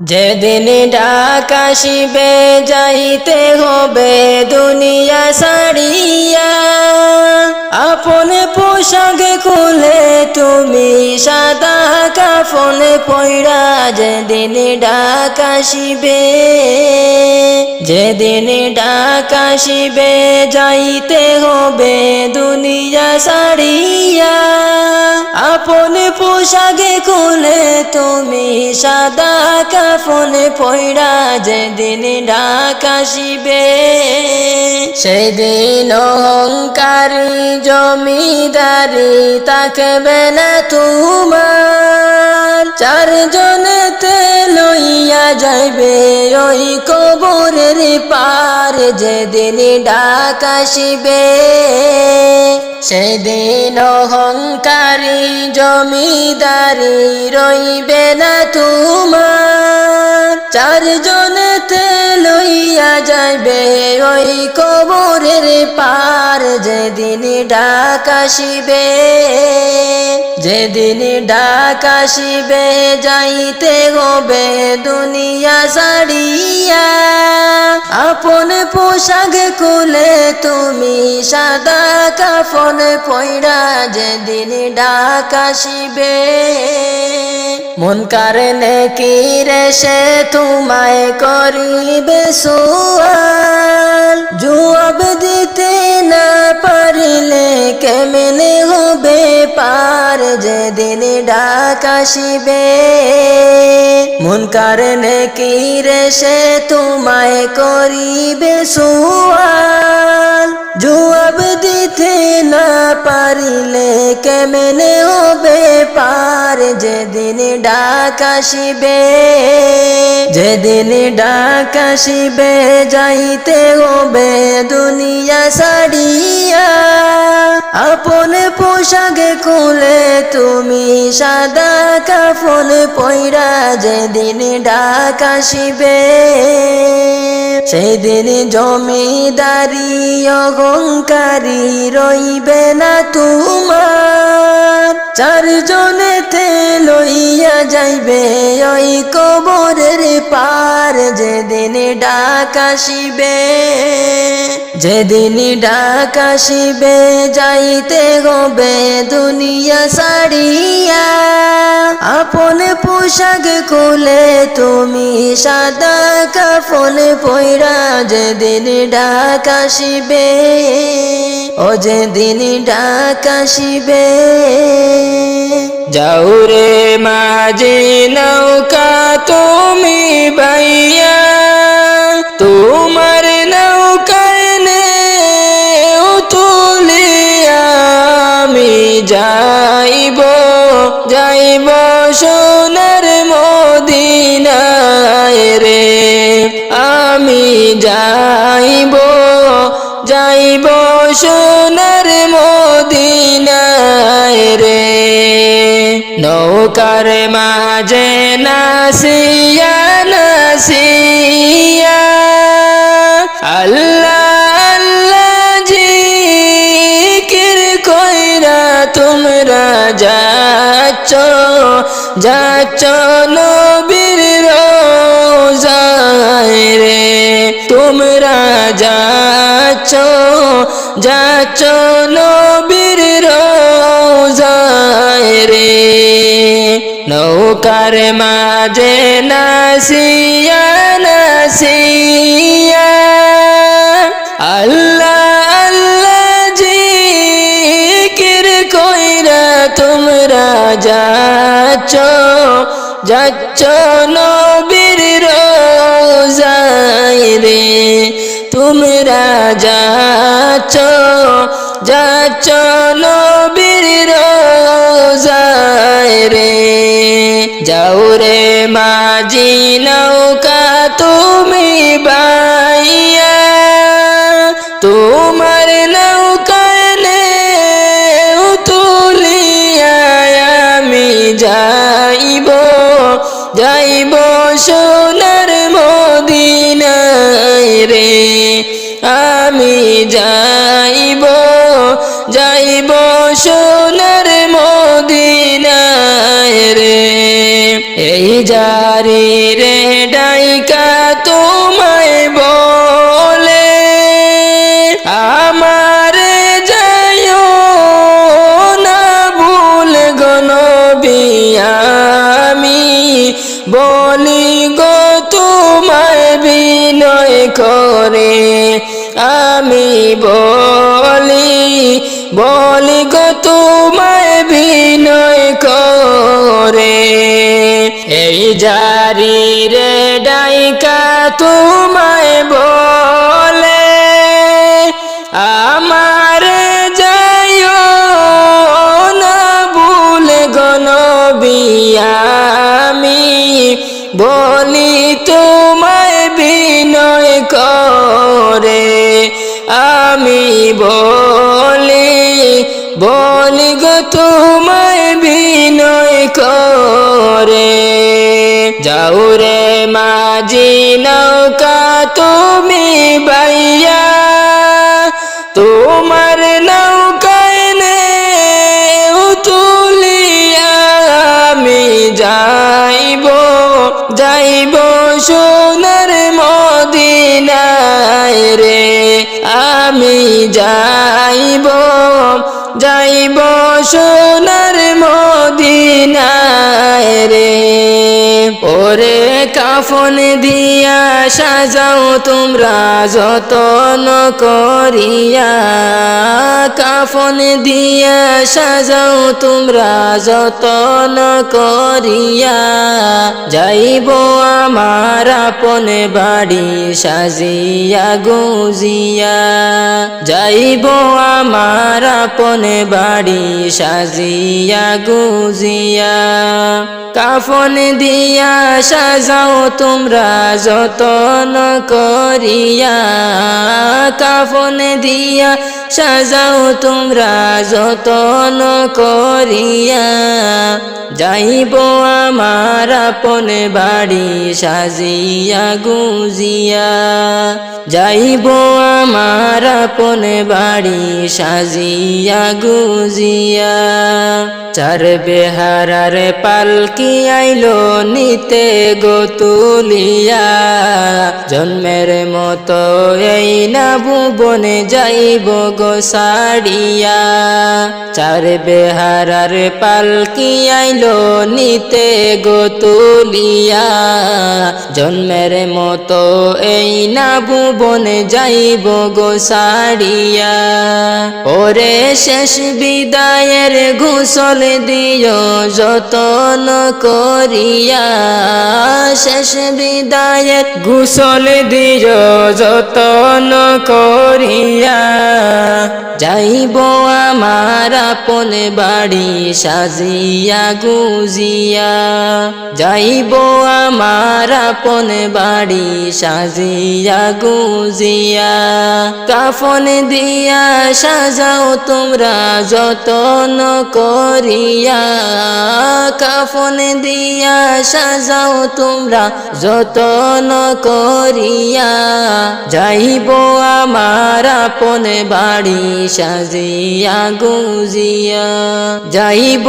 যেদিন ডাকাশিবে যাইতে হবে দুনিয়া সারিয়া আপন পোশাক খুলে তুমি সাদা কাফন পয়রা যেদিন ডাকাশিবে যেদিন ডাকাশিবে যাইতে হবে দুনিয়া সারিয়া আপনে পোশাকে খুলে তুমি সাদা কাফন পয়রা যেদিন ডাকাশিবে সেদিন অহংকারী জমিদারি তাকবে না তোমার। চারজনেতে লইয়া যাইবে ওই কবরের পার, যেদিন ডাকাশিবে সেদিন অহংকারী জমিদারি রইবে না তোমার। চারজনেতে লইয়া যাইবে ওই কবরের পার যেদিন ডাকাশিবে যেদিন ডাকাশিবে যাইতে হবে দুনিয়া সারিয়া। আপন পোশাক খুলে তুমি সাদা কাফন পয়রা যেদিন ডাকাশিবে মন কারণে কি রে সে তোমায় করিবে সোয়াল। জবাব দিতে না পারিলে কেমনে হবে পার যেদিন ডাকাশিবে মন কারণে কি রে সে তোমায় করিবে সোয়াল? জবাব দিতে না পারিলে কেমনে হবে? পার যেদিন ডাকাশিবে যেদিন ডাকাশিবে যাইতে হবে দুনিয়া সারিয়া আপন পোশাক খুলে তুমি সাদা কাফন পয়রা যেদিন ডাকাশিবে সেদিন জমিদারি অহংকারী রইবে না তোমার। চারজনেতে লইয়া যাইবে ওই কবরের পার যেদিন ডাকাশিবে যেদিন ডাকাশিবে যাইতে হবে দুনিয়া সারিয়া আপন পোশাক খুলে তুমি সাদা কাফন পয়রা যেদিন ডাকাশিবে ও যেদিন ডাকাশিবে যাও রে মাঝে নৌকা তুমি যাইব সোনার মদিনায় রে। নৌকার মাঝে নাসিয়া নাসিয়া। আল্লাহ আল্লাহ জিকির কইরা তোমরা যাচ্ছ যাচ্ছ নবীর রোজায় রে। তোমরা যাচ্ছ যাচ্ছ নবীর রোজায় রে নৌকার মাঝে নাসিয়া নাসিয়া আল্লাহ আল্লাহ জিকির কইরা তোমরা যাচ্ছ যাচ্ছ নবীর যাচ্ছ যাচ্ছ নবীর রোজায় রে। যাও রে মাঝি নৌকা তুমি বাইয়া সোনার রে ডাইকা তোমায় বলে, আমারে যাইও না ভুল গনবিয়ামি বলি গো তোমায় বিনয় করে, আমি বলি বলি গো তোমায় বিনয় করে। জারি রে ডাইকা তোমায় বলে, আমার যাইও না ভুল গনবিয়ামি বলি তোমায় বিনয় করে, আমি বলি বলি গো তোমায় বিনয় করে। যাও রে মাঝি নৌকা তুমি বাইয়া। তোমার নৌকায় নে তুলিয়া। আমি যাইব যাইব সোনার মদিনায় রে। আমি যাইব যাইব সোনার মদিনায় রে। ওরে কাফন দিয়া সাজাও তোমরা যতন করিয়া। কাফন দিয়া সাজাও তোমরা যতন করিয়া। যাইব আমার আপন বাড়ি সাজিয়া গুজিয়া। যাইব আমার আপন বাড়ি সাজিয়া গুজিয়া কাফন দিয়া সাজাও তোমরা যতন করিয়া কাফন দিয়া সাজাও তোমরা যতন করিয়া। যাইব আমার আপন বাড়ি সাজিয়া গুজিয়া। যাইব আমার আপন বাড়ি সাজিয়া গুজিয়া। চার বেহারার পালকি আইলো নিতে গো তুলিয়া। জন্মের মতো এই না ভুবনে যাইব গো সাড়িয়া চার বেহারার পালকি আইলো নিতে গো তুলিয়া। জন্মের মতো এই না ভুবনে যাইব গো সাড়িয়া ওরে শেষ বিদায়ের ঘুষল দিও যতন করিয়া শেষ বিদায়ের ঘুষল দিও যতন করিয়া। যাইব আমার আপন বাড়ি সাজিয়া গুজিয়া। যাইব আমার আপন বাড়ি সাজিয়া গুজিয়া। কাফন দিয়া সাজাও তোমরা যতন করিয়া কাফন দিয়া সাজাও তোমরা, যতন করিয়া যাইব আমার আপন বাড়ি সাজিয়া গুজিয়া। যাইব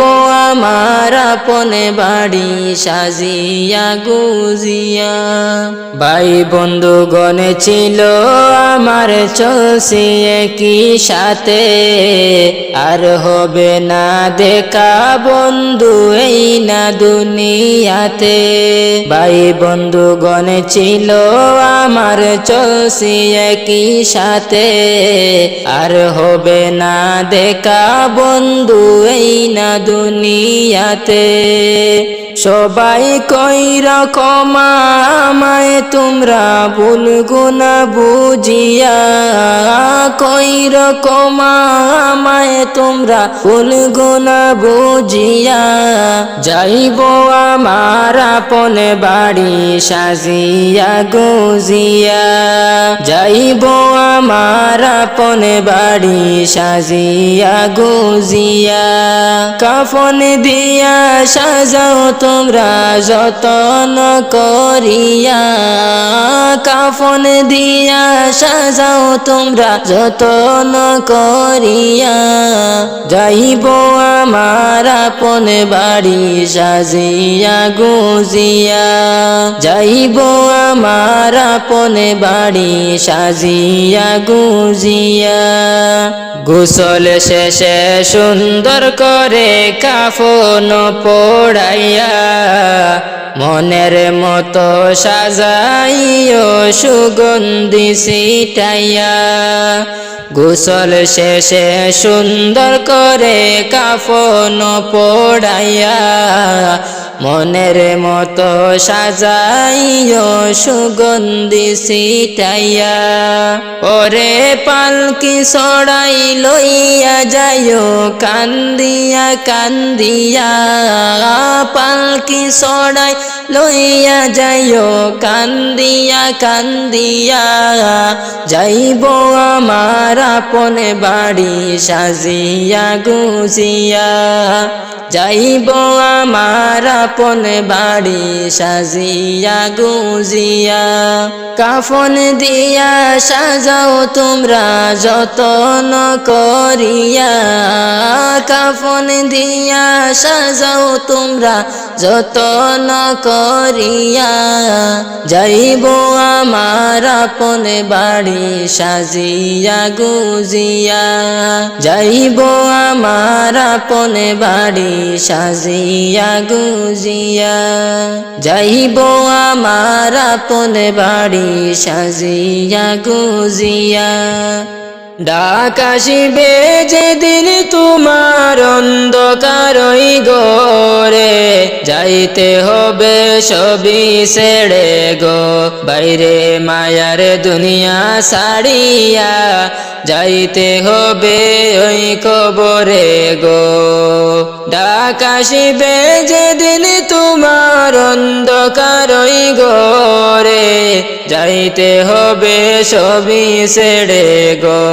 আমার আপন বাড়ি সাজিয়া গুজিয়া। ভাই বন্ধু গনে ছিল আমার চলছে কি সাথে, আর হবে না দেখা বন্ধু এই না দুনিয়াতে। ভাই বন্ধু গনে ছিল আমার চলছি কি সাথে। আর হবে না দেখা বন্ধু এই না দুনিয়াতে। সবাই কই রকম তোমরা ভুলগো না বুঝিয়া, কই রকম তোমরা ভুলগো না বুঝিয়া, যাইব আমার আপন বাড়ি সাজিয়া গুজিয়া, যাইব আমার আপন বাড়ি সাজিয়া গুজিয়া, কাফন দিয়া সাজাও তোমরা যতন করিয়া কাফন দিয়া সাজাও, তোমরা যতন করিয়া যাইব আমার আপন বাড়ি সাজিয়া গুজিয়া। যাইব আমার আপন বাড়ি সাজিয়া গুজিয়া। গোসল শেষে সুন্দর করে কাফন পড়াইয়া মনের মতো সাজাইও সুগন্ধি সিটাইয়া গোসল শেষে সুন্দর করে কাফন পড়াইয়া মনের মতো সাজাইও সুগন্ধি সিটাইয়া ওরে পালকি সড়াই লইয়া যাইও কান্দিয়া কান্দিয়া। পালকি সড়াই লইয়া যাইও, কান্দিয়া কান্দিয়া যাইব আমার আপন বাড়ি সাজিয়া গুজিয়া। যাইব আমার আপন বাড়ি সাজিয়া গুজিয়া। কাফন দিয়া সাজাও তোমরা যতন করিয়া। কাফন দিয়া সাজাও তোমরা যতন করিয়া যাইব আমার আপন বাড়ি সাজিয়া গুজিয়া। যাইব আমার আপন বাড়ি সাজিয়া গুজিয়া। যাইব আমার আপন বাড়ি সাজিয়া গুজিয়া। ডাকাশিবে যেদিন তোমার অন্ধকারই গরে যাইতে হবে সবই ছেড়ে গো। বাইরে মায়ার দুনিয়া সারিয়া যাইতে হবে ওই কবরে গো। ডাকাশিবে যেদিন তোমার অন্ধকারই গরে যাইতে হবে সবই ছেড়ে গো।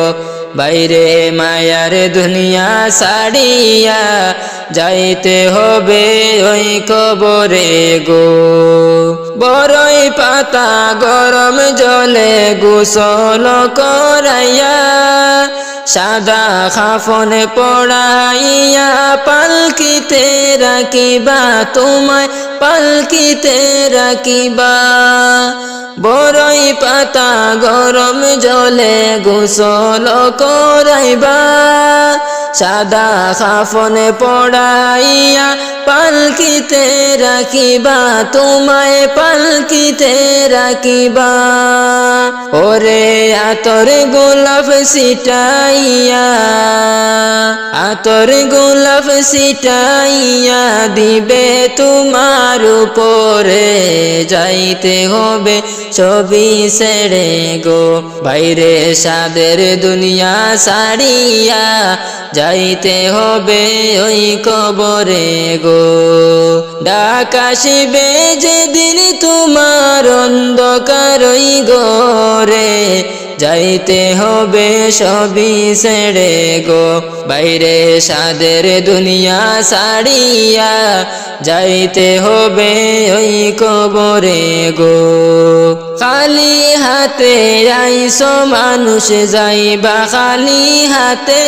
বাইরে মায়ার দুনিয়া সারিয়া যাইতে হবে ওই কবরে গো। বড়ই পাতা গরম জলে গোসল করাইয়া, সাদা খাফন পড়াইয়া পালকিতে রাখিবা, তোমায় পালকিতে রাখিবা। পাতা গরম জলে গোসল করাইবা সাদা খাফন পড়াইয়া পালকিতে রাখিবা, তোমায় পালকিতে রাখিবা। ওরে আতর গোলাপ সিটাইয়া আতর গোলাপ সিটাইয়া দিবে তোমার উপরে। যাইতে হবে ছবি ছেড়ে গো, বাইরে সাদের দুনিয়া সারিয়া যাইতে হবে ওই কবরে গো ডাকাশিবে যেদিন তোমার অন্ধকার ওই গরে যাইতে হবে সবই ছেড়ে গো, বাইরে সাদের দুনিয়া সারিয়া যাইতে হবে ওই কবরে গো। খালি হাতে আইসো মানুষ, যাইবা খালি হাতে।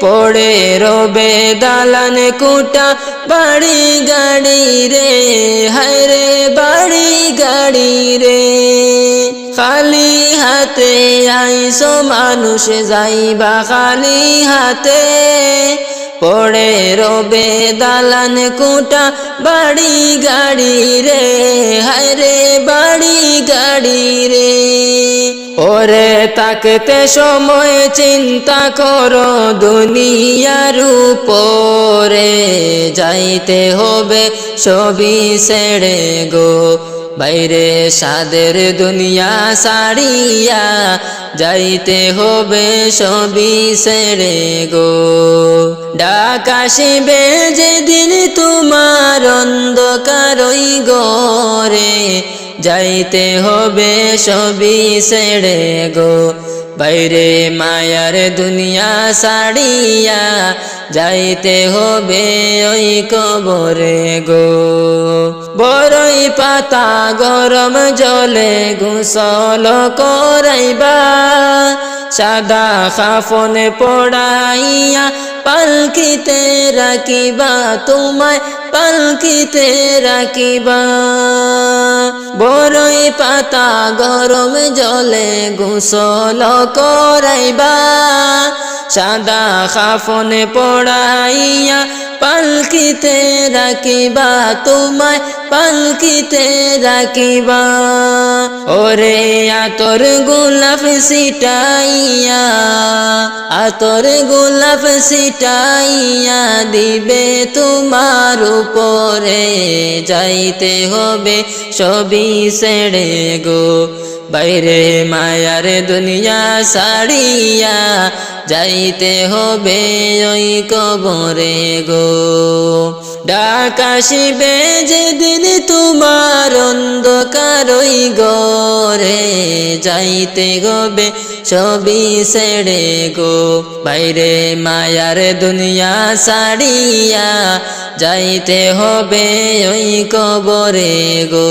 পড়ে রবে দালান কুটা, বাড়ি গাড়ি রে, হায় রে বাড়ি গাড়ি রে। খালি হাতে আইসো মানুষ যাইবা খালি হাতে। পড়ে রবে দালান কুটা, বাড়ি গাড়ি রে, হায় রে বাড়ি গাড়ি রে। ওরে তাকতে সময় চিন্তা করো, দুনিয়ার উপরে যাইতে হবে, সবই ছেড়ে গো। বাইরে সাদের দুনিয়া সারিয়া যাইতে হবে, সবই ছেড়ে গো। ডাকাশিবে যেদিন তোমার অন্ধকারই গরে যাইতে হবে সবই সেড়ে গো। বাইরে মায়ার দুনিয়া সাড়িয়া যাইতে হবে ওই কবরে গো। বড়ই পাতা গরম জলে গোসল করাইবা। সাদা খাফন পড়াইয়া পালকিতে রাখিবা, তোমায় পালকিতে রাখিবা। বড়ই পাতা গরম জলে গোসল করাইবা। সাদা খাফনে পড়াইয়া পালকিতে রাখিবা, তোমায় পালকিতে রাখিবা। ওরে আতর গোলাপ সিটাইয়া আতর গোলাপ সিটাইয়া দিবে তোমার উপরে। যাইতে হবে সবই সেড়ে গো, বাইরে মায়ার দুনিয়া সাড়িয়া যাইতে হবে ওই কবরে গো। ডাকাশিবে যেদিন তোমার অন্ধকার ওই গরে যাইতে হবে ছবি সেড়ে গো। বাইরে মায়ার দুনিয়া সাড়িয়া যাইতে হবে ওই কবরে গো।